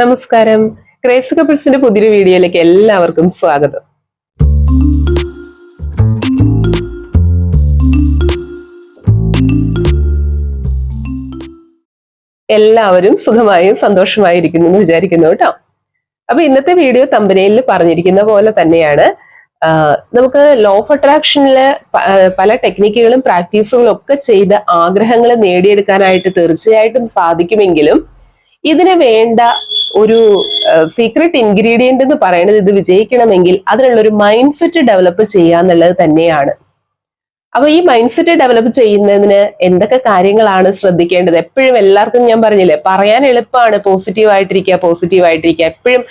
നമസ്കാരം. ക്രേസ് കപ്പിൾസിന്റെ പുതിയൊരു വീഡിയോയിലേക്ക് എല്ലാവർക്കും സ്വാഗതം. എല്ലാവരും സുഖമായും സന്തോഷമായും ഇരിക്കുന്നു എന്ന് വിചാരിക്കുന്നു കേട്ടോ. അപ്പൊ ഇന്നത്തെ വീഡിയോ തമ്പനയിൽ പറഞ്ഞിരിക്കുന്ന പോലെ തന്നെയാണ് നമുക്ക് ലോ ഓഫ് അട്രാക്ഷനിൽ പല ടെക്നിക്കുകളും പ്രാക്ടീസുകളും ഒക്കെ ചെയ്ത് ആഗ്രഹങ്ങൾ നേടിയെടുക്കാനായിട്ട് തീർച്ചയായിട്ടും സാധിക്കുമെങ്കിലും ഇതിന് വേണ്ട ഒരു സീക്രട്ട് ഇൻഗ്രീഡിയന്റ് എന്ന് പറയുന്നത് ഇത് വിജയിക്കണമെങ്കിൽ അതിനുള്ള ഒരു മൈൻഡ് സെറ്റ് ഡെവലപ്പ് ചെയ്യുക എന്നുള്ളത് തന്നെയാണ്. അപ്പൊ ഈ മൈൻഡ് സെറ്റ് ഡെവലപ്പ് ചെയ്യുന്നതിന് എന്തൊക്കെ കാര്യങ്ങളാണ് ശ്രദ്ധിക്കേണ്ടത്? എപ്പോഴും എല്ലാവർക്കും ഞാൻ പറഞ്ഞില്ലേ പറയാൻ എളുപ്പമാണ് പോസിറ്റീവ് ആയിട്ടിരിക്കുക പോസിറ്റീവ് ആയിട്ടിരിക്കുക. എപ്പോഴും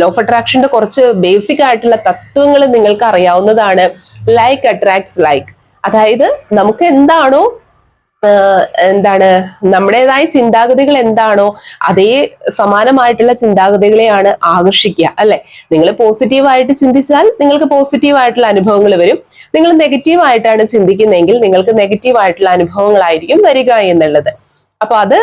ലോ ഓഫ് അട്രാക്ഷന്റെ കുറച്ച് ബേസിക് ആയിട്ടുള്ള തത്വങ്ങൾ നിങ്ങൾക്ക് അറിയാവുന്നതാണ് ലൈക്ക് അട്രാക്ട്സ് ലൈക്ക് അതായത് നമുക്ക് എന്താണോ എന്താണ് നമ്മുടേതായ ചിന്താഗതികൾ എന്താണോ അതേ സമാനമായിട്ടുള്ള ചിന്താഗതികളെയാണ് ആകർഷിക്കുക അല്ലെ? നിങ്ങൾ പോസിറ്റീവായിട്ട് ചിന്തിച്ചാൽ നിങ്ങൾക്ക് പോസിറ്റീവ് ആയിട്ടുള്ള അനുഭവങ്ങൾ വരും. നിങ്ങൾ നെഗറ്റീവ് ആയിട്ടാണ് ചിന്തിക്കുന്നതെങ്കിൽ നിങ്ങൾക്ക് നെഗറ്റീവ് ആയിട്ടുള്ള അനുഭവങ്ങളായിരിക്കും വരിക എന്നുള്ളത്. അപ്പൊ അത്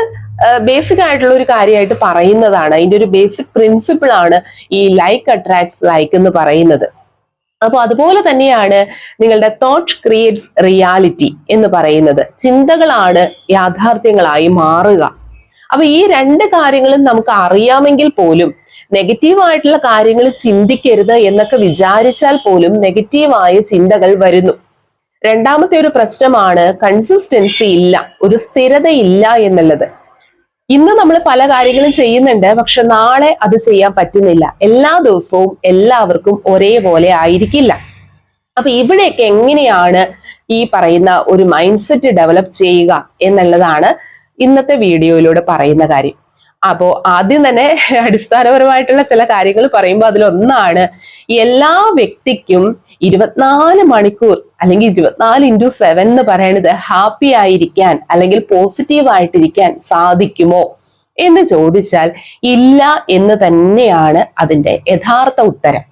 ബേസിക് ആയിട്ടുള്ള ഒരു കാര്യമായിട്ട് പറയുന്നതാണ്. അതിന്റെ ഒരു ബേസിക് പ്രിൻസിപ്പിൾ ആണ് ഈ ലൈക്ക് അട്രാക്ട്സ് ലൈക്ക് എന്ന് പറയുന്നത്. അപ്പൊ അതുപോലെ തന്നെയാണ് നിങ്ങളുടെ തോട്ട് ക്രിയേറ്റ്സ് റിയാലിറ്റി എന്ന് പറയുന്നത്. ചിന്തകളാണ് യാഥാർത്ഥ്യങ്ങളായി മാറുക. അപ്പൊ ഈ രണ്ട് കാര്യങ്ങളും നമുക്ക് അറിയാമെങ്കിൽ പോലും നെഗറ്റീവ് ആയിട്ടുള്ള കാര്യങ്ങൾ ചിന്തിക്കരുത് എന്നൊക്കെ വിചാരിച്ചാൽ പോലും നെഗറ്റീവായ ചിന്തകൾ വരുന്നു. രണ്ടാമത്തെ ഒരു പ്രശ്നമാണ് കൺസിസ്റ്റൻസി ഇല്ല ഒരു സ്ഥിരതയില്ല എന്നുള്ളത്. ഇന്ന് നമ്മൾ പല കാര്യങ്ങളും ചെയ്യുന്നുണ്ട് പക്ഷെ നാളെ അത് ചെയ്യാൻ പറ്റുന്നില്ല. എല്ലാ ദിവസവും എല്ലാവർക്കും ഒരേപോലെ ആയിരിക്കില്ല. അപ്പൊ ഇവിടെയൊക്കെ എങ്ങനെയാണ് ഈ പറയുന്ന ഒരു മൈൻഡ് സെറ്റ് ഡെവലപ്പ് ചെയ്യുക എന്നുള്ളതാണ് ഇന്നത്തെ വീഡിയോയിലൂടെ പറയുന്ന കാര്യം. അപ്പോ ആദ്യം തന്നെ അടിസ്ഥാനപരമായിട്ടുള്ള ചില കാര്യങ്ങൾ പറയുമ്പോൾ അതിലൊന്നാണ് എല്ലാ വ്യക്തിക്കും ഇരുപത്തിനാല് മണിക്കൂർ അല്ലെങ്കിൽ ഇരുപത്തിനാല് ഇന്റു സെവൻ എന്ന് പറയുന്നത് ഹാപ്പി ആയിരിക്കാൻ അല്ലെങ്കിൽ പോസിറ്റീവ് ആയിട്ടിരിക്കാൻ സാധിക്കുമോ എന്ന് ചോദിച്ചാൽ ഇല്ല എന്ന് തന്നെയാണ് അതിന്റെ യഥാർത്ഥ ഉത്തരം.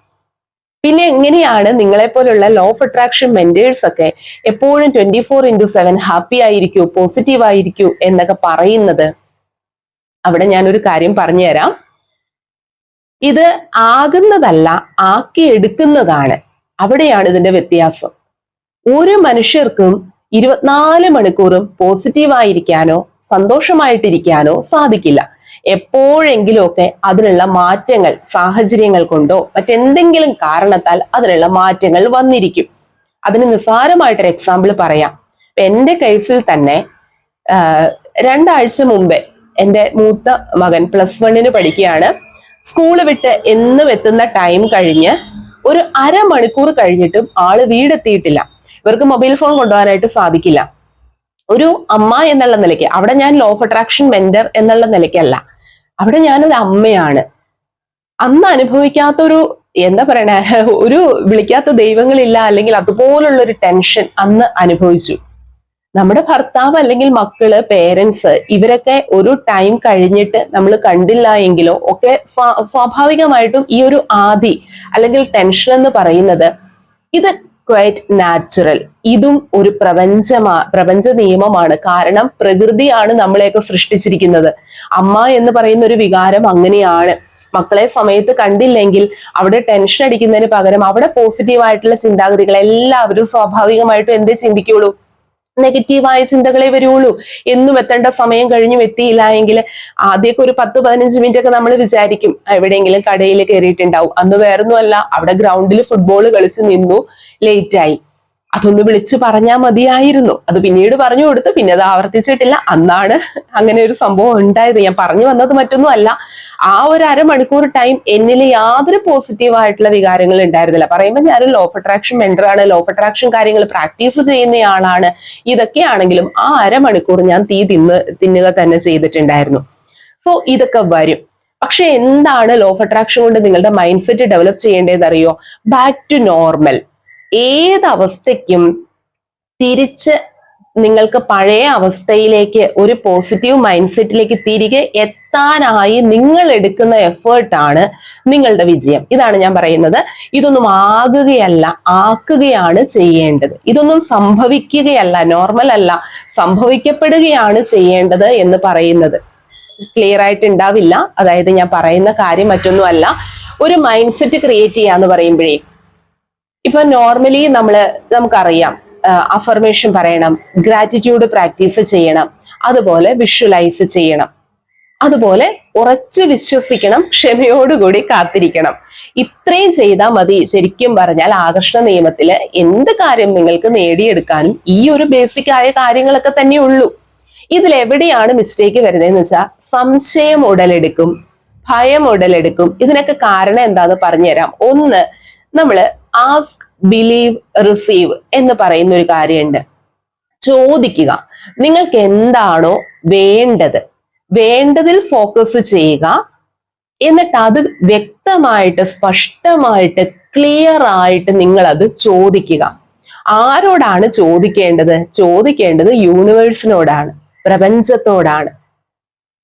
പിന്നെ എങ്ങനെയാണ് നിങ്ങളെ പോലുള്ള ലോ ഓഫ് അട്രാക്ഷൻ മെന്റേഴ്സ് ഒക്കെ എപ്പോഴും twenty four into seven happy ആയിരിക്കൂ positive ആയിരിക്കൂ എന്നൊക്കെ പറയുന്നത്? അവിടെ ഞാനൊരു കാര്യം പറഞ്ഞുതരാം. ഇത് ആകുന്നതല്ല ആക്കിയെടുക്കുന്നതാണ് അവിടെയാണ് ഇതിന്റെ വ്യത്യാസം. ഓരോ മനുഷ്യർക്കും ഇരുപത്തിനാല് മണിക്കൂറും പോസിറ്റീവ് ആയിരിക്കാനോ സന്തോഷമായിട്ടിരിക്കാനോ സാധിക്കില്ല. എപ്പോഴെങ്കിലുമൊക്കെ അതിനുള്ള മാറ്റങ്ങൾ സാഹചര്യങ്ങൾ കൊണ്ടോ മറ്റെന്തെങ്കിലും കാരണത്താൽ അതിനുള്ള മാറ്റങ്ങൾ വന്നിരിക്കും. അതിന് നിസ്സാരമായിട്ടൊരു എക്സാമ്പിൾ പറയാം. എന്റെ കേസിൽ തന്നെ രണ്ടാഴ്ച മുമ്പേ എന്റെ മൂത്ത മകൻ പ്ലസ് വണ്ണിന് പഠിക്കുകയാണ്. സ്കൂൾ വിട്ട് എന്നും എത്തുന്ന ടൈം കഴിഞ്ഞ് ഒരു അരമണിക്കൂർ കഴിഞ്ഞിട്ടും ആൾ വീടെത്തിയിട്ടില്ല. ഇവർക്ക് മൊബൈൽ ഫോൺ കൊണ്ടുപോകാനായിട്ട് സാധിക്കില്ല. ഒരു അമ്മ എന്നുള്ള നിലയ്ക്ക് അവിടെ ഞാൻ ലോ ഓഫ് അട്രാക്ഷൻ മെന്റർ എന്നുള്ള നിലയ്ക്കല്ല. അവിടെ ഞാനൊരു അമ്മയാണ്. അന്ന് അനുഭവിക്കാത്തൊരു എന്താ പറയണേ ഒരു വിളിക്കാത്ത ദൈവങ്ങളില്ല അല്ലെങ്കിൽ അതുപോലുള്ള ഒരു ടെൻഷൻ അന്ന് അനുഭവിച്ചു. നമ്മുടെ ഭർത്താവ് അല്ലെങ്കിൽ മക്കൾ പേരൻസ് ഇവരൊക്കെ ഒരു ടൈം കഴിഞ്ഞിട്ട് നമ്മൾ കണ്ടില്ല എങ്കിലോ ഒക്കെ സ്വാഭാവികമായിട്ടും ഈ ഒരു ആദി അല്ലെങ്കിൽ ടെൻഷൻ എന്ന് പറയുന്നത് ഇത് ക്വൈറ്റ് നാച്ചുറൽ ഇതും ഒരു പ്രപഞ്ചമാ പ്രപഞ്ച നിയമമാണ്. കാരണം പ്രകൃതിയാണ് നമ്മളെയൊക്കെ സൃഷ്ടിച്ചിരിക്കുന്നത്. അമ്മ എന്ന് പറയുന്ന ഒരു വികാരം അങ്ങനെയാണ്. മക്കളെ സമയത്ത് കണ്ടില്ലെങ്കിൽ അവിടെ ടെൻഷൻ അടിക്കുന്നതിന് പകരം അവിടെ പോസിറ്റീവ് ആയിട്ടുള്ള ചിന്താഗതികൾ എല്ലാവരും സ്വാഭാവികമായിട്ടും എന്തേ ചിന്തിക്കുള്ളൂ? നെഗറ്റീവായ ചിന്തകളെ വരുള്ളൂ. എന്നും എത്തേണ്ട സമയം കഴിഞ്ഞു എത്തിയില്ല എങ്കിൽ ആദ്യമൊക്കെ ഒരു പത്ത് പതിനഞ്ച് മിനിറ്റ് ഒക്കെ നമ്മൾ വിചാരിക്കും എവിടെയെങ്കിലും കടയിൽ കയറിയിട്ടുണ്ടാവും അന്ന് വേറൊന്നുമല്ല. അവിടെ ഗ്രൗണ്ടിൽ ഫുട്ബോൾ കളിച്ച് നിന്നു. ലേറ്റായി അതൊന്ന് വിളിച്ചു പറഞ്ഞാൽ മതിയായിരുന്നു. അത് പിന്നീട് പറഞ്ഞു കൊടുത്തു പിന്നെ അത് ആവർത്തിച്ചിട്ടില്ല. അന്നാണ് അങ്ങനെ ഒരു സംഭവം ഉണ്ടായത്. ഞാൻ പറഞ്ഞു വന്നത് മറ്റൊന്നും അല്ല ആ ഒരു അരമണിക്കൂർ ടൈം എന്നിൽ യാതൊരു പോസിറ്റീവായിട്ടുള്ള വികാരങ്ങൾ ഉണ്ടായിരുന്നില്ല. പറയുമ്പോൾ ഞാനൊരു ലോ ഓഫ് അട്രാക്ഷൻ മെന്റർ ആണ്. ലോ ഓഫ് അട്രാക്ഷൻ കാര്യങ്ങൾ പ്രാക്ടീസ് ചെയ്യുന്നയാളാണ് ഇതൊക്കെയാണെങ്കിലും ആ അരമണിക്കൂർ ഞാൻ തീ തിന്ന് തിന്നുക തന്നെ ചെയ്തിട്ടുണ്ടായിരുന്നു. സോ ഇതൊക്കെ വരും. പക്ഷെ എന്താണ് ലോ ഓഫ് അട്രാക്ഷൻ കൊണ്ട് നിങ്ങളുടെ മൈൻഡ് സെറ്റ് ഡെവലപ്പ് ചെയ്യേണ്ടതെന്ന് അറിയോ ബാക്ക് ടു നോർമൽ ഏത് അവസ്ഥയ്ക്കും തിരിച്ച് നിങ്ങൾക്ക് പഴയ അവസ്ഥയിലേക്ക് ഒരു പോസിറ്റീവ് മൈൻഡ് സെറ്റിലേക്ക് തിരികെ എത്താനായി നിങ്ങൾ എടുക്കുന്ന എഫേർട്ടാണ് നിങ്ങളുടെ വിജയം. ഇതാണ് ഞാൻ പറയുന്നത്. ഇതൊന്നും ആകുകയല്ല ആക്കുകയാണ് ചെയ്യേണ്ടത്. ഇതൊന്നും സംഭവിക്കുകയല്ല നോർമൽ അല്ല സംഭവിക്കപ്പെടുകയാണ് ചെയ്യേണ്ടത് എന്ന് പറയുന്നത്. ക്ലിയർ ആയിട്ട് ഉണ്ടാവില്ല അതായത് ഞാൻ പറയുന്ന കാര്യം മറ്റൊന്നുമല്ല. ഒരു മൈൻഡ് സെറ്റ് ക്രിയേറ്റ് ചെയ്യാന്ന് പറയുമ്പോഴേ ഇപ്പൊ നോർമലി നമ്മൾ നമുക്കറിയാം അഫർമേഷൻ പറയണം ഗ്രാറ്റിറ്റ്യൂഡ് പ്രാക്ടീസ് ചെയ്യണം അതുപോലെ വിഷ്വലൈസ് ചെയ്യണം അതുപോലെ ഉറച്ചു വിശ്വസിക്കണം ക്ഷമയോടുകൂടി കാത്തിരിക്കണം. ഇത്രയും ചെയ്താൽ മതി ശരിക്കും പറഞ്ഞാൽ ആകർഷണ നിയമത്തിൽ എന്ത് കാര്യം നിങ്ങൾക്ക് നേടിയെടുക്കാനും ഈ ഒരു ബേസിക് ആയ കാര്യങ്ങളൊക്കെ തന്നെ ഉള്ളൂ. ഇതിൽ എവിടെയാണ് മിസ്റ്റേക്ക് വരുന്നതെന്ന് വെച്ചാൽ സംശയം ഉടലെടുക്കും ഭയം ഉടലെടുക്കും. ഇതിനൊക്കെ കാരണം എന്താന്ന് പറഞ്ഞുതരാം. ഒന്ന് നമ്മൾ ആസ്ക് ബിലീവ് റിസീവ് എന്ന് പറയുന്ന ഒരു കാര്യമുണ്ട്. ചോദിക്കുക. നിങ്ങൾക്ക് എന്താണോ വേണ്ടത്. വേണ്ടതിൽ ഫോക്കസ് ചെയ്യുക. എന്നിട്ട് അത് വ്യക്തമായിട്ട് സ്പഷ്ടമായിട്ട് ക്ലിയർ ആയിട്ട് നിങ്ങൾ അത് ചോദിക്കുക. ആരോടാണ് ചോദിക്കേണ്ടത്? ചോദിക്കേണ്ടത് യൂണിവേഴ്സിനോടാണ് പ്രപഞ്ചത്തോടാണ്.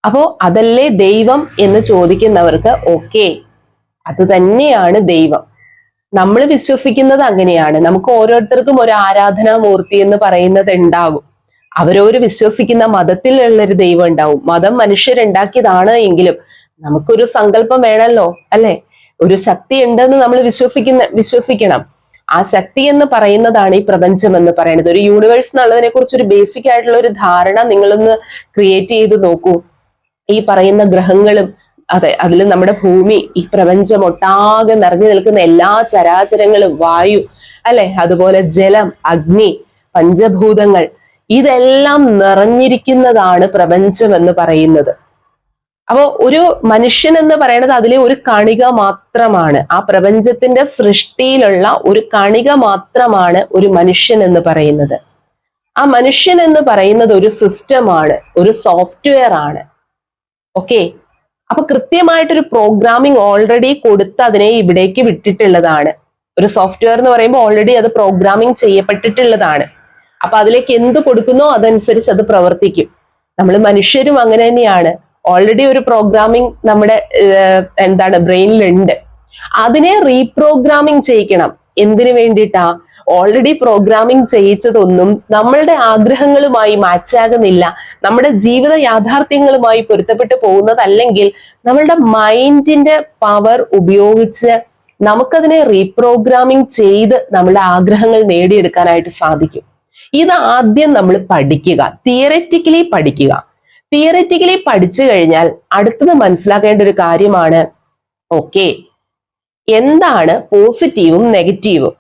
അപ്പോ അതല്ലേ ദൈവം എന്ന് ചോദിക്കുന്നവർക്ക് ഓക്കെ അത് തന്നെയാണ് ദൈവം. നമ്മൾ വിശ്വസിക്കുന്നത് അങ്ങനെയാണ്. നമുക്ക് ഓരോരുത്തർക്കും ഒരു ആരാധനാ മൂർത്തി എന്ന് പറയുന്നത് ഉണ്ടാകും. അവരോര് വിശ്വസിക്കുന്ന മതത്തിലുള്ള ഒരു ദൈവം ഉണ്ടാവും. മതം മനുഷ്യരുണ്ടാക്കിയതാണ് എങ്കിലും നമുക്കൊരു സങ്കല്പം വേണമല്ലോ അല്ലെ? ഒരു ശക്തി ഉണ്ടെന്ന് നമ്മൾ വിശ്വസിക്കുന്ന വിശ്വസിക്കണം. ആ ശക്തി എന്ന് പറയുന്നതാണ് ഈ പ്രപഞ്ചം എന്ന് പറയുന്നത്. ഒരു യൂണിവേഴ്സ് എന്നുള്ളതിനെ കുറിച്ച് ഒരു ബേസിക് ആയിട്ടുള്ള ഒരു ധാരണ നിങ്ങളൊന്ന് ക്രിയേറ്റ് ചെയ്ത് നോക്കൂ. ഈ പറയുന്ന ഗ്രഹങ്ങളും അതെ അതിൽ നമ്മുടെ ഭൂമി ഈ പ്രപഞ്ചം ഒട്ടാകെ നിറഞ്ഞു നിൽക്കുന്ന എല്ലാ ചരാചരങ്ങളും വായു അല്ലെ? അതുപോലെ ജലം അഗ്നി പഞ്ചഭൂതങ്ങൾ ഇതെല്ലാം നിറഞ്ഞിരിക്കുന്നതാണ് പ്രപഞ്ചം എന്ന് പറയുന്നത്. അപ്പോ ഒരു മനുഷ്യൻ എന്ന് പറയുന്നത് അതിലെ ഒരു കണിക മാത്രമാണ്. ആ പ്രപഞ്ചത്തിന്റെ സൃഷ്ടിയിലുള്ള ഒരു കണിക മാത്രമാണ് ഒരു മനുഷ്യൻ എന്ന് പറയുന്നത്. ആ മനുഷ്യൻ എന്ന് പറയുന്നത് ഒരു സിസ്റ്റമാണ് ഒരു സോഫ്റ്റ്വെയർ ആണ്. ഓക്കെ അപ്പൊ കൃത്യമായിട്ടൊരു പ്രോഗ്രാമിംഗ് ഓൾറെഡി കൊടുത്ത് അതിനെ ഇവിടേക്ക് വിട്ടിട്ടുള്ളതാണ്. ഒരു സോഫ്റ്റ്വെയർ എന്ന് പറയുമ്പോൾ ഓൾറെഡി അത് പ്രോഗ്രാമിംഗ് ചെയ്യപ്പെട്ടിട്ടുള്ളതാണ്. അപ്പൊ അതിലേക്ക് എന്ത് കൊടുക്കുന്നോ അതനുസരിച്ച് അത് പ്രവർത്തിക്കും. നമ്മൾ മനുഷ്യരും അങ്ങനെ തന്നെയാണ്. ഓൾറെഡി ഒരു പ്രോഗ്രാമിംഗ് നമ്മുടെ എന്താണ് ബ്രെയിനിലുണ്ട് അതിനെ റീപ്രോഗ്രാമിംഗ് ചെയ്യിക്കണം. എന്തിനു വേണ്ടിയിട്ടാ? ഓൾറെഡി പ്രോഗ്രാമിംഗ് ചെയ്യിച്ചതൊന്നും നമ്മളുടെ ആഗ്രഹങ്ങളുമായി മാച്ചാകുന്നില്ല നമ്മുടെ ജീവിത യാഥാർത്ഥ്യങ്ങളുമായി പൊരുത്തപ്പെട്ടു പോകുന്നതല്ലെങ്കിൽ നമ്മളുടെ മൈൻഡിന്റെ പവർ ഉപയോഗിച്ച് നമുക്കതിനെ റീപ്രോഗ്രാമിംഗ് ചെയ്ത് നമ്മുടെ ആഗ്രഹങ്ങൾ നേടിയെടുക്കാനായിട്ട് സാധിക്കും. ഇത് ആദ്യം നമ്മൾ പഠിക്കുക. തിയററ്റിക്കലി പഠിക്കുക. തിയററ്റിക്കലി പഠിച്ചു കഴിഞ്ഞാൽ അടുത്തത് മനസ്സിലാക്കേണ്ട ഒരു കാര്യമാണ് ഓക്കെ എന്താണ് പോസിറ്റീവും നെഗറ്റീവും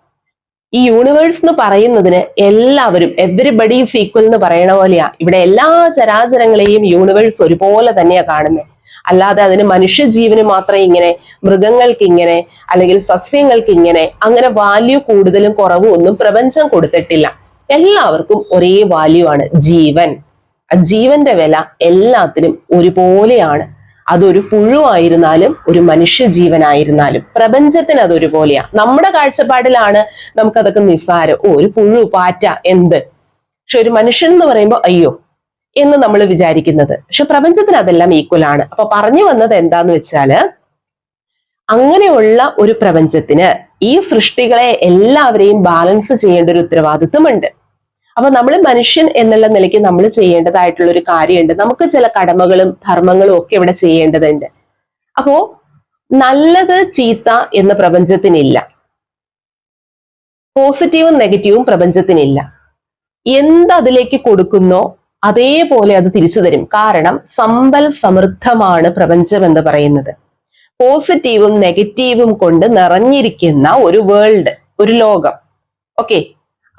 ഈ യൂണിവേഴ്സ് എന്ന് പറയുന്നതിന് എല്ലാവരും എവരിബഡി ഈസ് ഈക്വൽ എന്ന് പറയണ പോലെയാ. ഇവിടെ എല്ലാ ചരാചരങ്ങളെയും യൂണിവേഴ്സ് ഒരുപോലെ തന്നെയാ കാണുന്നത് അല്ലാതെ അതിന് മനുഷ്യജീവന് മാത്രം ഇങ്ങനെ മൃഗങ്ങൾക്ക് ഇങ്ങനെ അല്ലെങ്കിൽ സസ്യങ്ങൾക്ക് ഇങ്ങനെ അങ്ങനെ വാല്യൂ കൂടുതലും കുറവും ഒന്നും പ്രപഞ്ചം കൊടുത്തിട്ടില്ല. എല്ലാവർക്കും ഒരേ വാല്യൂ ആണ് ജീവൻ. ജീവന്റെ വില എല്ലാത്തിനും ഒരുപോലെയാണ്. അതൊരു പുഴുവായിരുന്നാലും ഒരു മനുഷ്യ ജീവനായിരുന്നാലും പ്രപഞ്ചത്തിന് അതൊരുപോലെയാ. നമ്മുടെ കാഴ്ചപ്പാടിലാണ് നമുക്കതൊക്കെ നിസ്സാരം. ഓ ഒരു പുഴു പാറ്റ എന്ത്? പക്ഷെ ഒരു മനുഷ്യൻ എന്ന് പറയുമ്പോൾ അയ്യോ എന്ന് നമ്മൾ വിചാരിക്കുന്നത്. പക്ഷെ പ്രപഞ്ചത്തിന് അതെല്ലാം ഈക്വൽ ആണ്. അപ്പൊ പറഞ്ഞു വന്നത് എന്താന്ന് വെച്ചാൽ അങ്ങനെയുള്ള ഒരു പ്രപഞ്ചത്തിന് ഈ സൃഷ്ടികളെ എല്ലാവരെയും ബാലൻസ് ചെയ്യേണ്ട ഒരു ഉത്തരവാദിത്വമുണ്ട്. അപ്പൊ നമ്മൾ മനുഷ്യൻ എന്നുള്ള നിലയ്ക്ക് നമ്മൾ ചെയ്യേണ്ടതായിട്ടുള്ള ഒരു കാര്യമുണ്ട്. നമുക്ക് ചില കടമകളും ധർമ്മങ്ങളും ഒക്കെ ഇവിടെ ചെയ്യേണ്ടതുണ്ട്. അപ്പോ നല്ലത് ചീത്ത എന്ന പ്രപഞ്ചത്തിനില്ല. പോസിറ്റീവും നെഗറ്റീവും പ്രപഞ്ചത്തിനില്ല. എന്ത് അതിലേക്ക് കൊടുക്കുന്നോ അതേപോലെ അത് തിരിച്ചു തരും. കാരണം സമ്പൽ സമൃദ്ധമാണ് പ്രപഞ്ചം എന്ന് പറയുന്നത്. പോസിറ്റീവും നെഗറ്റീവും കൊണ്ട് നിറഞ്ഞിരിക്കുന്ന ഒരു വേൾഡ് ഒരു ലോകം. ഓക്കെ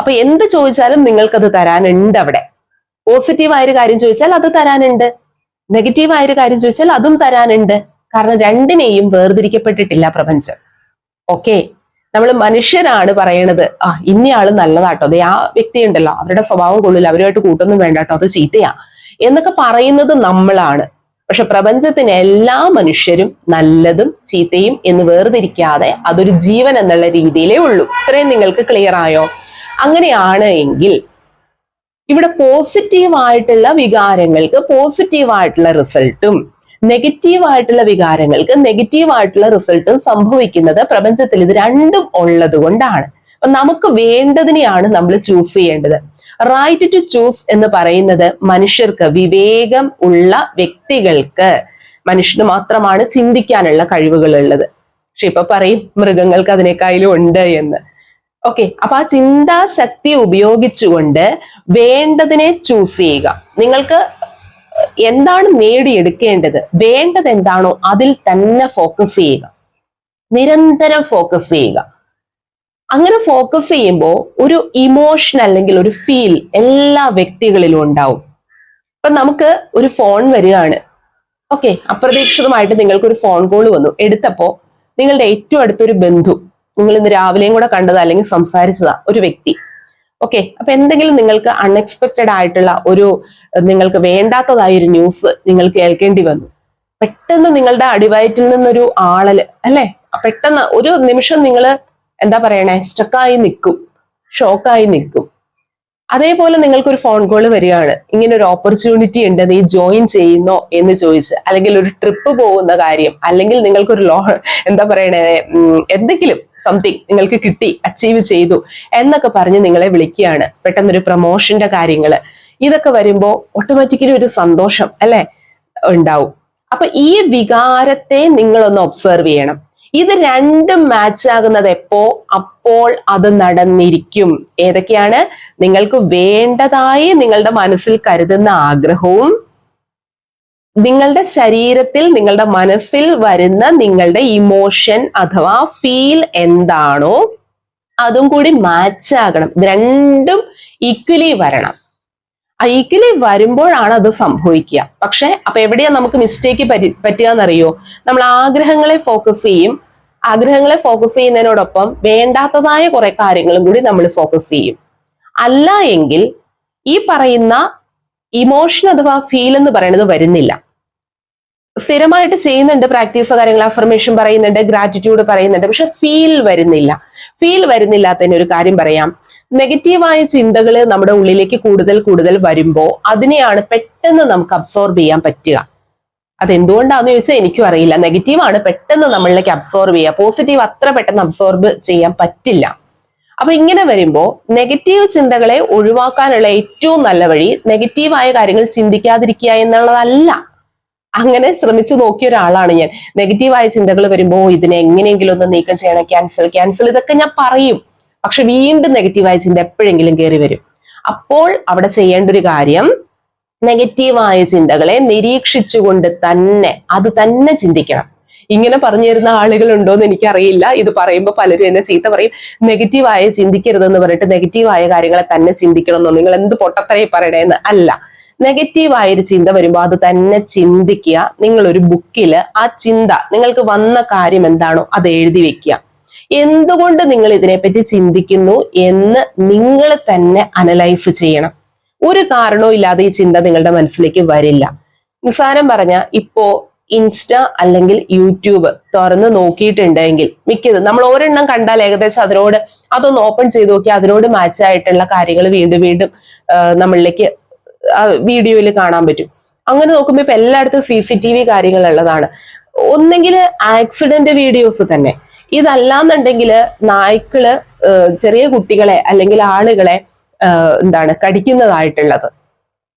അപ്പൊ എന്ത് ചോദിച്ചാലും നിങ്ങൾക്കത് തരാനുണ്ട് അവിടെ. പോസിറ്റീവ് ആയൊരു കാര്യം ചോദിച്ചാൽ അത് തരാനുണ്ട്. നെഗറ്റീവ് ആയൊരു കാര്യം ചോദിച്ചാൽ അതും തരാനുണ്ട്. കാരണം രണ്ടിനെയും വേർതിരിക്കപ്പെട്ടിട്ടില്ല പ്രപഞ്ചം. ഓക്കെ നമ്മൾ മനുഷ്യനാണ് പറയണത്. ആ ഇന്നയാൾ നല്ലതാട്ടോ. അതെ ആ വ്യക്തി ഉണ്ടല്ലോ. അവരുടെ സ്വഭാവം കൊള്ളില്ല. അവരുമായിട്ട് കൂട്ടൊന്നും വേണ്ടാട്ടോ. അത് ചീത്തയാ. എന്നൊക്കെ പറയുന്നത് നമ്മളാണ്. പക്ഷെ പ്രപഞ്ചത്തിന് എല്ലാ മനുഷ്യരും നല്ലതും ചീത്തയും എന്ന് വേർതിരിക്കാതെ അതൊരു ജീവൻ എന്നുള്ള രീതിയിലേ ഉള്ളൂ. ഇത്രയും നിങ്ങൾക്ക് ക്ലിയർ ആയോ? അങ്ങനെയാണ് എങ്കിൽ ഇവിടെ പോസിറ്റീവ് ആയിട്ടുള്ള വികാരങ്ങൾക്ക് പോസിറ്റീവ് ആയിട്ടുള്ള റിസൾട്ടും നെഗറ്റീവ് ആയിട്ടുള്ള വികാരങ്ങൾക്ക് നെഗറ്റീവ് ആയിട്ടുള്ള റിസൾട്ടും സംഭവിക്കുന്നത് പ്രപഞ്ചത്തിൽ ഇത് രണ്ടും ഉള്ളത് കൊണ്ടാണ്. അപ്പൊ നമുക്ക് വേണ്ടതിനെയാണ് നമ്മൾ ചൂസ് ചെയ്യേണ്ടത്. റൈറ്റ് ടു ചൂസ് എന്ന് പറയുന്നത് മനുഷ്യർക്ക് വിവേകം ഉള്ള വ്യക്തികൾക്ക് മനുഷ്യന് മാത്രമാണ് ചിന്തിക്കാനുള്ള കഴിവുകൾ ഉള്ളത്. പക്ഷെ ഇപ്പൊ പറയും മൃഗങ്ങൾക്ക് അതിനേക്കാളും ഉണ്ട് എന്ന്. ഓക്കെ അപ്പൊ ആ ചിന്താശക്തി ഉപയോഗിച്ചുകൊണ്ട് വേണ്ടതിനെ ചൂസ് ചെയ്യുക. നിങ്ങൾക്ക് എന്താണ് നേടിയെടുക്കേണ്ടത്? വേണ്ടത് എന്താണോ അതിൽ തന്നെ ഫോക്കസ് ചെയ്യുക. നിരന്തരം ഫോക്കസ് ചെയ്യുക. അങ്ങനെ ഫോക്കസ് ചെയ്യുമ്പോൾ ഒരു ഇമോഷൻ അല്ലെങ്കിൽ ഒരു ഫീൽ എല്ലാ വ്യക്തികളിലും ഉണ്ടാവും. ഇപ്പൊ നമുക്ക് ഒരു ഫോൺ വരികയാണ്. ഓക്കെ അപ്രതീക്ഷിതമായിട്ട് നിങ്ങൾക്ക് ഒരു ഫോൺ കോൾ വന്നു. എടുത്തപ്പോ നിങ്ങളുടെ ഏറ്റവും അടുത്തൊരു ബന്ധു നിങ്ങൾ ഇന്ന് രാവിലെയും കൂടെ കണ്ടതാ അല്ലെങ്കിൽ സംസാരിച്ചതാ ഒരു വ്യക്തി. ഓക്കെ അപ്പൊ എന്തെങ്കിലും നിങ്ങൾക്ക് അൺഎക്സ്പെക്റ്റഡ് ആയിട്ടുള്ള ഒരു നിങ്ങൾക്ക് വേണ്ടാത്തതായ ഒരു ന്യൂസ് നിങ്ങൾ കേൾക്കേണ്ടി വന്നു. പെട്ടെന്ന് നിങ്ങളുടെ അടിവയറ്റിൽ നിന്നൊരു ആളൽ അല്ലെ? പെട്ടെന്ന് ഒരു നിമിഷം നിങ്ങൾ എന്താ പറയണേ? സ്റ്റക്കായി നിൽക്കും. ഷോക്കായി നിൽക്കും. അതേപോലെ നിങ്ങൾക്കൊരു ഫോൺ കോൾ വരികയാണ്. ഇങ്ങനെ ഒരു ഓപ്പർച്യൂണിറ്റി ഉണ്ട് നീ ജോയിൻ ചെയ്യുന്നോ എന്ന് ചോദിച്ച് അല്ലെങ്കിൽ ഒരു ട്രിപ്പ് പോകുന്ന കാര്യം അല്ലെങ്കിൽ നിങ്ങൾക്കൊരു ലോ എന്താ പറയണേ എന്തെങ്കിലും സംതിങ് നിങ്ങൾക്ക് കിട്ടി അച്ചീവ് ചെയ്തു എന്നൊക്കെ പറഞ്ഞ് നിങ്ങളെ വിളിക്കുകയാണ്. പെട്ടെന്നൊരു പ്രൊമോഷന്റെ കാര്യങ്ങൾ ഇതൊക്കെ വരുമ്പോൾ ഓട്ടോമാറ്റിക്കലി ഒരു സന്തോഷം അല്ലെ ഉണ്ടാവും. അപ്പൊ ഈ വികാരത്തെ നിങ്ങളൊന്ന് ഒബ്സർവ് ചെയ്യണം. ഇത് രണ്ടും മാച്ച് ആകുന്നത് എപ്പോ? അപ്പോൾ അത് നടന്നിരിക്കും. ഏതൊക്കെയാണ്? നിങ്ങൾക്ക് വേണ്ടതായി നിങ്ങളുടെ മനസ്സിൽ കരുതുന്ന ആഗ്രഹവും നിങ്ങളുടെ ശരീരത്തിൽ നിങ്ങളുടെ മനസ്സിൽ വരുന്ന നിങ്ങളുടെ ഇമോഷൻ അഥവാ ഫീൽ എന്താണോ അതും കൂടി മാച്ച് ആകണം. രണ്ടും ഈക്വലി വരണം. ഈക്വലി വരുമ്പോഴാണ് അത് സംഭവിക്കുക. പക്ഷെ അപ്പൊ എവിടെയാ നമുക്ക് മിസ്റ്റേക്ക് പറ്റി പറ്റുക നമ്മൾ ആഗ്രഹങ്ങളെ ഫോക്കസ് ചെയ്യും. ആഗ്രഹങ്ങളെ ഫോക്കസ് ചെയ്യുന്നതിനോടൊപ്പം വേണ്ടാത്തതായ കുറെ കാര്യങ്ങളും കൂടി നമ്മൾ ഫോക്കസ് ചെയ്യും. അല്ല എങ്കിൽ ഈ പറയുന്ന ഇമോഷൻ അഥവാ ഫീൽ എന്ന് പറയുന്നത് വരുന്നില്ല. സ്ഥിരമായിട്ട് ചെയ്യുന്നുണ്ട് പ്രാക്ടീസ് കാര്യങ്ങൾ അഫർമേഷൻ പറയുന്നുണ്ട് ഗ്രാറ്റിറ്റ്യൂഡ് പറയുന്നുണ്ട്. പക്ഷെ ഫീൽ വരുന്നില്ല. ഫീൽ വരുന്നില്ലാത്തതിന് ഒരു കാര്യം പറയാം. നെഗറ്റീവായ ചിന്തകൾ നമ്മുടെ ഉള്ളിലേക്ക് കൂടുതൽ കൂടുതൽ വരുമ്പോൾ അതിനെയാണ് പെട്ടെന്ന് നമുക്ക് അബ്സോർബ് ചെയ്യാൻ പറ്റുക. അതെന്തുകൊണ്ടാന്ന് ചോദിച്ചാൽ എനിക്കും അറിയില്ല. നെഗറ്റീവാണ് പെട്ടെന്ന് നമ്മളിലേക്ക് അബ്സോർബ് ചെയ്യുക. പോസിറ്റീവ് അത്ര പെട്ടെന്ന് അബ്സോർബ് ചെയ്യാൻ പറ്റില്ല. അപ്പൊ ഇങ്ങനെ വരുമ്പോൾ നെഗറ്റീവ് ചിന്തകളെ ഒഴിവാക്കാനുള്ള ഏറ്റവും നല്ല വഴി നെഗറ്റീവായ കാര്യങ്ങൾ ചിന്തിക്കാതിരിക്കുക എന്നുള്ളതല്ല. അങ്ങനെ ശ്രമിച്ചു നോക്കിയ ഒരാളാണ് ഞാൻ. നെഗറ്റീവായ ചിന്തകൾ വരുമ്പോൾ ഇതിനെ എങ്ങനെയെങ്കിലും ഒന്ന് നീക്കം ചെയ്യണം ക്യാൻസൽ ക്യാൻസൽ ഇതൊക്കെ ഞാൻ പറയും. പക്ഷെ വീണ്ടും നെഗറ്റീവായ ചിന്ത എപ്പോഴെങ്കിലും കയറി വരും. അപ്പോൾ അവിടെ ചെയ്യേണ്ട ഒരു കാര്യം നെഗറ്റീവായ ചിന്തകളെ നിരീക്ഷിച്ചുകൊണ്ട് തന്നെ അത് തന്നെ ചിന്തിക്കണം. ഇങ്ങനെ പറഞ്ഞു തരുന്ന ആളുകളുണ്ടോ എന്ന് എനിക്കറിയില്ല. ഇത് പറയുമ്പോൾ പലരും എന്നെ ചീത്ത പറയും. നെഗറ്റീവായ ചിന്തിക്കരുതെന്ന് പറഞ്ഞിട്ട് നെഗറ്റീവായ കാര്യങ്ങളെ തന്നെ ചിന്തിക്കണമെന്നോ നിങ്ങൾ എന്ത് പൊട്ടത്തരയി പറയണേന്ന്? അല്ല. നെഗറ്റീവായ ഒരു ചിന്ത വരുമ്പോൾ അത് തന്നെ ചിന്തിക്കുക. നിങ്ങൾ ഒരു ബുക്കിൽ ആ ചിന്ത നിങ്ങൾക്ക് വന്ന കാര്യം എന്താണോ അത് എഴുതി വെക്കുക. എന്തുകൊണ്ട് നിങ്ങൾ ഇതിനെപ്പറ്റി ചിന്തിക്കുന്നു എന്ന് നിങ്ങൾ തന്നെ അനലൈസ് ചെയ്യണം. ഒരു കാരണവും ഇല്ലാതെ ഈ ചിന്ത നിങ്ങളുടെ മനസ്സിലേക്ക് വരില്ല. നിസ്സാരം പറഞ്ഞ ഇപ്പോ ഇൻസ്റ്റ അല്ലെങ്കിൽ യൂട്യൂബ് തുറന്ന് നോക്കിയിട്ടുണ്ടെങ്കിൽ മിക്കത് നമ്മൾ ഒരെണ്ണം കണ്ടാൽ ഏകദേശം അതിനോട് അതൊന്ന് ഓപ്പൺ ചെയ്ത് നോക്കി അതിനോട് മാച്ച് ആയിട്ടുള്ള കാര്യങ്ങൾ വീണ്ടും വീണ്ടും നമ്മളിലേക്ക് വീഡിയോയിൽ കാണാൻ പറ്റും. അങ്ങനെ നോക്കുമ്പോൾ ഇപ്പൊ എല്ലായിടത്തും സി സി ടി വി കാര്യങ്ങൾ ഉള്ളതാണ് ഒന്നെങ്കിൽ ആക്സിഡന്റ് വീഡിയോസ് തന്നെ. ഇതല്ലാന്നുണ്ടെങ്കിൽ നായ്ക്കൾ ചെറിയ കുട്ടികളെ അല്ലെങ്കിൽ ആളുകളെ എന്താണ് കടിക്കുന്നതായിട്ടുള്ളത്.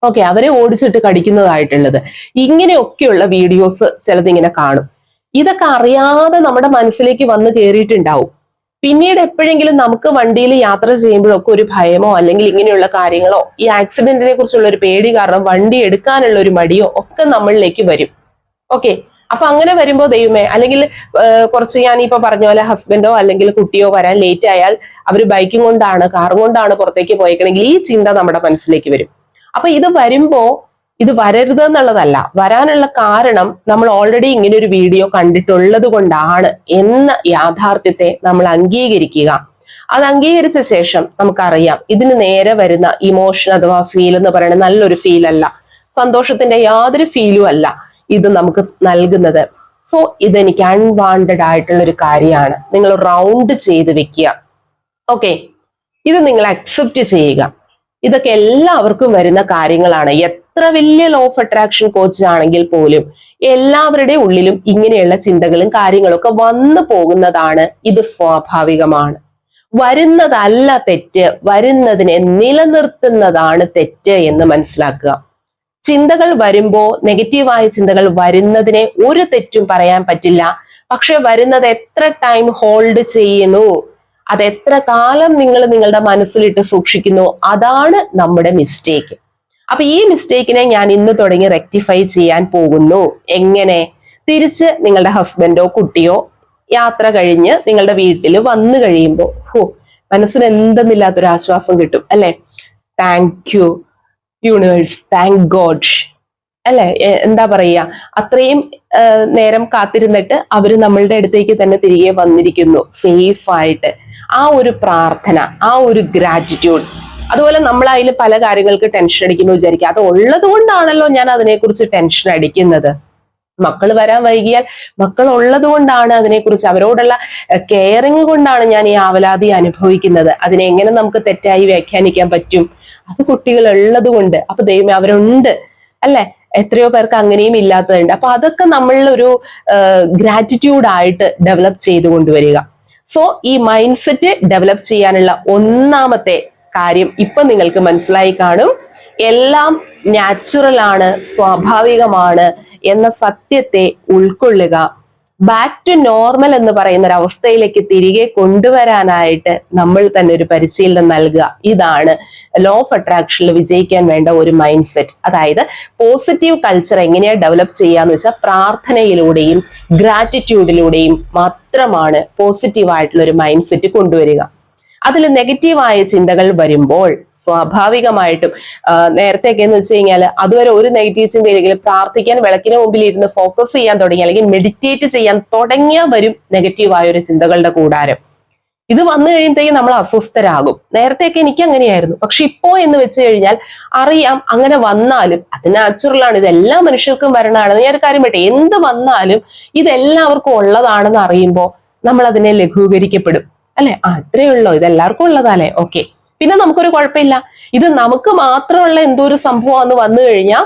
ഓക്കെ അവരെ ഓടിച്ചിട്ട് കടിക്കുന്നതായിട്ടുള്ളത്. ഇങ്ങനെയൊക്കെയുള്ള വീഡിയോസ് ചിലതിങ്ങനെ കാണും. ഇതൊക്കെ അറിയാതെ നമ്മുടെ മനസ്സിലേക്ക് വന്ന് കയറിയിട്ടുണ്ടാവും പിന്നീട് എപ്പോഴെങ്കിലും നമുക്ക് വണ്ടിയിൽ യാത്ര ചെയ്യുമ്പോഴൊക്കെ ഒരു ഭയമോ അല്ലെങ്കിൽ ഇങ്ങനെയുള്ള കാര്യങ്ങളോ ഈ ആക്സിഡന്റിനെ കുറിച്ചുള്ള ഒരു പേടി കാരണം വണ്ടി എടുക്കാനുള്ള ഒരു മടിയോ ഒക്കെ നമ്മളിലേക്ക് വരും. ഓക്കെ അപ്പൊ അങ്ങനെ വരുമ്പോ ദൈവമേ അല്ലെങ്കിൽ കുറച്ച് ഞാൻ ഇപ്പൊ പറഞ്ഞ പോലെ ഹസ്ബൻഡോ അല്ലെങ്കിൽ കുട്ടിയോ വരാൻ ലേറ്റ് ആയാൽ അവർ ബൈക്കും കൊണ്ടാണ് കാറും കൊണ്ടാണ് പുറത്തേക്ക് പോയേക്കണമെങ്കിൽ ഈ ചിന്ത നമ്മുടെ മനസ്സിലേക്ക് വരും. അപ്പൊ ഇത് വരുമ്പോ ഇത് വരരുത് എന്നുള്ളതല്ല വരാനുള്ള കാരണം നമ്മൾ ഓൾറെഡി ഇങ്ങനെ ഒരു വീഡിയോ കണ്ടിട്ടുള്ളത് കൊണ്ടാണ് എന്ന യാഥാർത്ഥ്യത്തെ നമ്മൾ അംഗീകരിക്കുക. അത് അംഗീകരിച്ച ശേഷം നമുക്കറിയാം. ഇതിന് നേരെ വരുന്ന ഇമോഷൻ അഥവാ ഫീൽ എന്ന് പറയുന്നത് നല്ലൊരു ഫീൽ അല്ല. സന്തോഷത്തിന്റെ യാതൊരു ഫീലും അല്ല ഇത് നമുക്ക് നൽകുന്നത്. സോ ഇതെനിക്ക് അൺവാണ്ടഡ് ആയിട്ടുള്ള ഒരു കാര്യമാണ്. നിങ്ങൾ റൗണ്ട് ചെയ്ത് വെക്കുക. ഓക്കെ ഇത് നിങ്ങൾ അക്സെപ്റ്റ് ചെയ്യുക. ഇതൊക്കെ എല്ലാവർക്കും വരുന്ന കാര്യങ്ങളാണ്. എത്ര വലിയ ലോ ഓഫ് അട്രാക്ഷൻ കോച്ച് ആണെങ്കിൽ പോലും എല്ലാവരുടെ ഉള്ളിലും ഇങ്ങനെയുള്ള ചിന്തകളും കാര്യങ്ങളും ഒക്കെ വന്നു പോകുന്നതാണ് ഇത് സ്വാഭാവികമാണ്. വരുന്നതല്ല തെറ്റ് വരുന്നതിനെ നിലനിർത്തുന്നതാണ് തെറ്റ് എന്ന് മനസ്സിലാക്കുക. ചിന്തകൾ വരുമ്പോ നെഗറ്റീവായ ചിന്തകൾ വരുന്നതിനെ ഒരു തെറ്റും പറയാൻ പറ്റില്ല. പക്ഷെ വരുന്നത് എത്ര ടൈം ഹോൾഡ് ചെയ്യുന്നു അത് എത്ര കാലം നിങ്ങൾ നിങ്ങളുടെ മനസ്സിലിട്ട് സൂക്ഷിക്കുന്നു അതാണ് നമ്മുടെ മിസ്റ്റേക്ക് അപ്പൊ ഈ മിസ്റ്റേക്കിനെ ഞാൻ ഇന്ന് തുടങ്ങി റെക്ടിഫൈ ചെയ്യാൻ പോകുന്നു. എങ്ങനെ? തിരിച്ച് നിങ്ങളുടെ ഹസ്ബൻഡോ കുട്ടിയോ യാത്ര കഴിഞ്ഞ് നിങ്ങളുടെ വീട്ടിൽ വന്നു കഴിയുമ്പോൾ ഹോ മനസ്സിന് എന്തെന്നില്ലാത്തൊരു ആശ്വാസം കിട്ടും അല്ലെ? Thank you universe thank God അല്ലെ? എന്താ പറയുക? അത്രയും നേരം കാത്തിരുന്നിട്ട് അവർ നമ്മളുടെ അടുത്തേക്ക് തന്നെ തിരികെ വന്നിരിക്കുന്നു സേഫ് ആയിട്ട്. ആ ഒരു പ്രാർത്ഥന ആ ഒരു ഗ്രാറ്റിറ്റ്യൂഡ് അതുപോലെ നമ്മൾ അതിൽ പല കാര്യങ്ങൾക്ക് ടെൻഷൻ അടിക്കുന്നു വിചാരിക്കുക അത് ഉള്ളത് കൊണ്ടാണല്ലോ ഞാൻ അതിനെക്കുറിച്ച് ടെൻഷൻ അടിക്കുന്നത്. മക്കൾ വരാൻ വൈകിയാൽ മക്കൾ ഉള്ളത് കൊണ്ടാണ് അതിനെക്കുറിച്ച് അവരോടുള്ള കെയറിങ് കൊണ്ടാണ് ഞാൻ ഈ ആവലാതി അനുഭവിക്കുന്നത്. അതിനെ എങ്ങനെ നമുക്ക് തെറ്റായി വ്യാഖ്യാനിക്കാൻ പറ്റും? അത് കുട്ടികൾ ഉള്ളത് കൊണ്ട്. അപ്പൊ ദൈവം അവരുണ്ട്. അല്ലെ? എത്രയോ പേർക്ക് അങ്ങനെയും ഇല്ലാത്തതുണ്ട്. അപ്പൊ അതൊക്കെ നമ്മളൊരു ഗ്രാറ്റിറ്റ്യൂഡ് ആയിട്ട് ഡെവലപ്പ് ചെയ്തു കൊണ്ടുവരിക. സോ ഈ മൈൻഡ് സെറ്റ് ഡെവലപ്പ് ചെയ്യാനുള്ള ഒന്നാമത്തെ കാര്യം ഇപ്പൊ നിങ്ങൾക്ക് മനസ്സിലായി കാണും. എല്ലാം നാച്ചുറൽ ആണ് സ്വാഭാവികമാണ് എന്ന സത്യത്തെ ഉൾക്കൊള്ളുക. ബാക്ക് ടു നോർമൽ എന്ന് പറയുന്ന ഒരു അവസ്ഥയിലേക്ക് തിരികെ കൊണ്ടുവരാനായിട്ട് നമ്മൾ തന്നെ ഒരു പരിശീലനം നൽകുക. ഇതാണ് ലോ ഓഫ് അട്രാക്ഷനിൽ വിജയിക്കാൻ വേണ്ട ഒരു മൈൻഡ് സെറ്റ് അതായത് പോസിറ്റീവ് കൾച്ചർ എങ്ങനെയാണ് ഡെവലപ്പ് ചെയ്യാന്ന് വെച്ചാൽ പ്രാർത്ഥനയിലൂടെയും ഗ്രാറ്റിറ്റ്യൂഡിലൂടെയും മാത്രമാണ് പോസിറ്റീവ് ആയിട്ടുള്ള ഒരു മൈൻഡ് സെറ്റ് കൊണ്ടുവരിക. അതിൽ നെഗറ്റീവായ ചിന്തകൾ വരുമ്പോൾ സ്വാഭാവികമായിട്ടും നേരത്തെയൊക്കെ എന്ന് വെച്ച് കഴിഞ്ഞാൽ അതുവരെ ഒരു നെഗറ്റീവ് ചിന്തയിലെങ്കിലും പ്രാർത്ഥിക്കാൻ വിളക്കിന് മുമ്പിൽ ഇരുന്ന് ഫോക്കസ് ചെയ്യാൻ തുടങ്ങി അല്ലെങ്കിൽ മെഡിറ്റേറ്റ് ചെയ്യാൻ തുടങ്ങിയ വരും നെഗറ്റീവായ ഒരു ചിന്തകളുടെ കൂടാരം. ഇത് വന്നു കഴിയുമ്പോഴത്തേക്കും നമ്മൾ അസ്വസ്ഥരാകും. നേരത്തെയൊക്കെ എനിക്ക് അങ്ങനെയായിരുന്നു. പക്ഷെ ഇപ്പോ എന്ന് വെച്ച് കഴിഞ്ഞാൽ അറിയാം അങ്ങനെ വന്നാലും അത് നാച്ചുറൽ ആണ്. ഇത് എല്ലാ മനുഷ്യർക്കും വരണതാണ്. ഞാൻ ഒരു കാര്യം പറ്റേ എന്ത് വന്നാലും ഇതെല്ലാവർക്കും ഉള്ളതാണെന്ന് അറിയുമ്പോൾ നമ്മൾ അതിനെ ലഘൂകരിക്കപ്പെടും. അല്ലെ? അത്രേ ഉള്ളൂ. ഇത് എല്ലാവർക്കും ഉള്ളതാല്ലേ? ഓക്കെ പിന്നെ നമുക്കൊരു കുഴപ്പമില്ല. ഇത് നമുക്ക് മാത്രമുള്ള എന്തോ ഒരു സംഭവം വന്നു കഴിഞ്ഞാൽ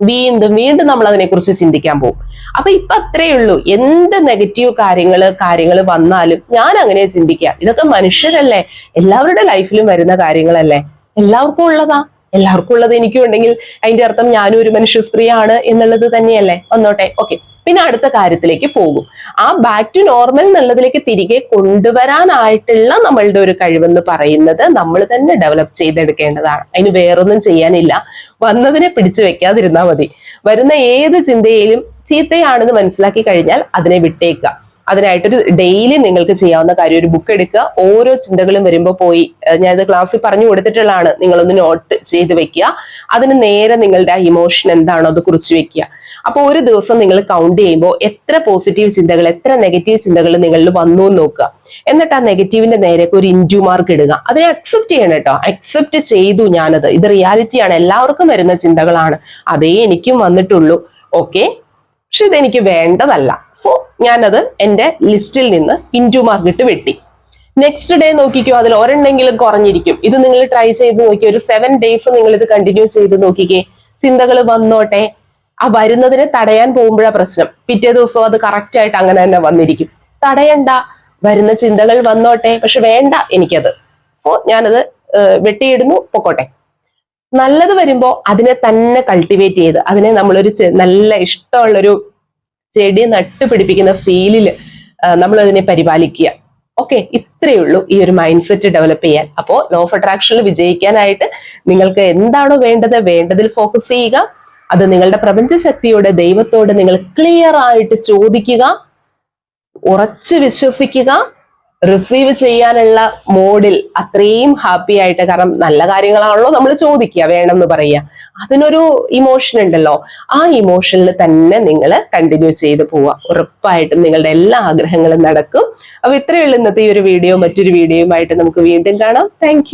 വീണ്ടും വീണ്ടും നമ്മൾ അതിനെക്കുറിച്ച് ചിന്തിക്കാൻ പോകും. അപ്പൊ ഇപ്പൊ അത്രേ ഉള്ളൂ. എന്ത് നെഗറ്റീവ് കാര്യങ്ങൾ കാര്യങ്ങൾ വന്നാലും ഞാൻ അങ്ങനെ ചിന്തിക്കുക. ഇതൊക്കെ മനുഷ്യരല്ലേ? എല്ലാവരുടെ ലൈഫിലും വരുന്ന കാര്യങ്ങളല്ലേ? എല്ലാവർക്കും ഉള്ളതാ. എല്ലാവർക്കും ഉള്ളത് എനിക്കും ഉണ്ടെങ്കിൽ അതിന്റെ അർത്ഥം ഞാനും ഒരു മനുഷ്യ സ്ത്രീയാണ് എന്നുള്ളത് തന്നെയല്ലേ? വന്നോട്ടെ. ഓക്കെ പിന്നെ അടുത്ത കാര്യത്തിലേക്ക് പോകും. ആ ബാക്ക് ടു നോർമൽ എന്നുള്ളതിലേക്ക് തിരികെ കൊണ്ടുവരാനായിട്ടുള്ള നമ്മളുടെ ഒരു കഴിവെന്ന് പറയുന്നത് നമ്മൾ തന്നെ ഡെവലപ്പ് ചെയ്തെടുക്കേണ്ടതാണ്. അതിന് വേറൊന്നും ചെയ്യാനില്ല. വന്നതിനെ പിടിച്ചു വെക്കാതിരുന്നാൽ മതി. വരുന്ന ഏത് ചിന്തയിലും ചീത്തയാണെന്ന് മനസ്സിലാക്കി കഴിഞ്ഞാൽ അതിനെ വിട്ടേക്കുക. അതിനായിട്ടൊരു ഡെയിലി നിങ്ങൾക്ക് ചെയ്യാവുന്ന കാര്യം ഒരു ബുക്ക് എടുക്കുക. ഓരോ ചിന്തകളും വരുമ്പോൾ പോയി ഞാനത് ക്ലാസ്സിൽ പറഞ്ഞു കൊടുത്തിട്ടുള്ളതാണ്. നിങ്ങളൊന്ന് നോട്ട് ചെയ്ത് വെക്കുക. അതിന് നേരെ നിങ്ങളുടെ ആ ഇമോഷൻ എന്താണോ അത് കുറിച്ച് വെക്കുക. അപ്പൊ ഒരു ദിവസം നിങ്ങൾ കൗണ്ട് ചെയ്യുമ്പോൾ എത്ര പോസിറ്റീവ് ചിന്തകൾ എത്ര നെഗറ്റീവ് ചിന്തകൾ നിങ്ങളിൽ വന്നു എന്ന് നോക്കുക. എന്നിട്ട് ആ നെഗറ്റീവിന്റെ നേരേക്ക് ഒരു ഇന്റു മാർക്ക് ഇടുക. അതിനെ അക്സെപ്റ്റ് ചെയ്യണം കേട്ടോ അക്സെപ്റ്റ് ചെയ്തു ഞാനത്. ഇത് റിയാലിറ്റിയാണ് എല്ലാവർക്കും വരുന്ന ചിന്തകളാണ്. അതേ എനിക്കും വന്നിട്ടുള്ളൂ. ഓക്കെ പക്ഷെ ഇതെനിക്ക് വേണ്ടതല്ല. സോ ഞാനത് എന്റെ ലിസ്റ്റിൽ നിന്ന് ഇന്റു മാർക്ക് ഇട്ട് വെട്ടി. നെക്സ്റ്റ് ഡേ നോക്കിക്കോ. അതിൽ ഒരെണ്ണെങ്കിലും കുറഞ്ഞിരിക്കും. ഇത് നിങ്ങൾ ട്രൈ ചെയ്ത് നോക്കിയോ. ഒരു സെവൻ ഡേയ്സ് നിങ്ങൾ ഇത് കണ്ടിന്യൂ ചെയ്ത് നോക്കിക്കേ. ചിന്തകൾ വന്നോട്ടെ. ആ വരുന്നതിനെ തടയാൻ പോകുമ്പോഴാ പ്രശ്നം. പിറ്റേ ദിവസവും അത് കറക്റ്റ് ആയിട്ട് അങ്ങനെ തന്നെ വന്നിരിക്കും. തടയണ്ട. വരുന്ന ചിന്തകൾ വന്നോട്ടെ. പക്ഷെ വേണ്ട എനിക്കത്. സോ ഞാനത് വെട്ടിയിടുന്നു. പൊക്കോട്ടെ. നല്ലത് വരുമ്പോൾ അതിനെ തന്നെ കൾട്ടിവേറ്റ് ചെയ്ത് അതിനെ നമ്മളൊരു നല്ല ഇഷ്ടമുള്ളൊരു ചെടി നട്ടുപിടിപ്പിക്കുന്ന ഫീലിൽ നമ്മൾ അതിനെ പരിപാലിക്കുക. ഓക്കെ ഇത്രയേ ഉള്ളൂ ഈ ഒരു മൈൻഡ് സെറ്റ് ഡെവലപ്പ് ചെയ്യാൻ. അപ്പോൾ ലോ ഓഫ് അട്രാക്ഷനിൽ വിജയിക്കാനായിട്ട് നിങ്ങൾക്ക് എന്താണോ വേണ്ടത് വേണ്ടതിൽ ഫോക്കസ് ചെയ്യുക. അത് നിങ്ങളുടെ പ്രപഞ്ച ശക്തിയോട് ദൈവത്തോട് നിങ്ങൾ ക്ലിയർ ആയിട്ട് ചോദിക്കുക ഉറച്ച് വിശ്വസിക്കുക റിസീവ് ചെയ്യാനുള്ള മോഡിൽ അത്രയും ഹാപ്പി ആയിട്ട് കാരണം നല്ല കാര്യങ്ങളാണല്ലോ നമ്മൾ ചോദിക്കുക വേണം എന്ന് പറയുക. അതിനൊരു ഇമോഷൻ ഉണ്ടല്ലോ. ആ ഇമോഷനിൽ തന്നെ നിങ്ങൾ കണ്ടിന്യൂ ചെയ്ത് പോവുക. ഉറപ്പായിട്ടും നിങ്ങളുടെ എല്ലാ ആഗ്രഹങ്ങളും നടക്കും. അപ്പൊ ഇത്രയുള്ള ഇന്നത്തെ ഈ ഒരു വീഡിയോ മറ്റൊരു വീഡിയോയുമായിട്ട് നമുക്ക് വീണ്ടും കാണാം. താങ്ക്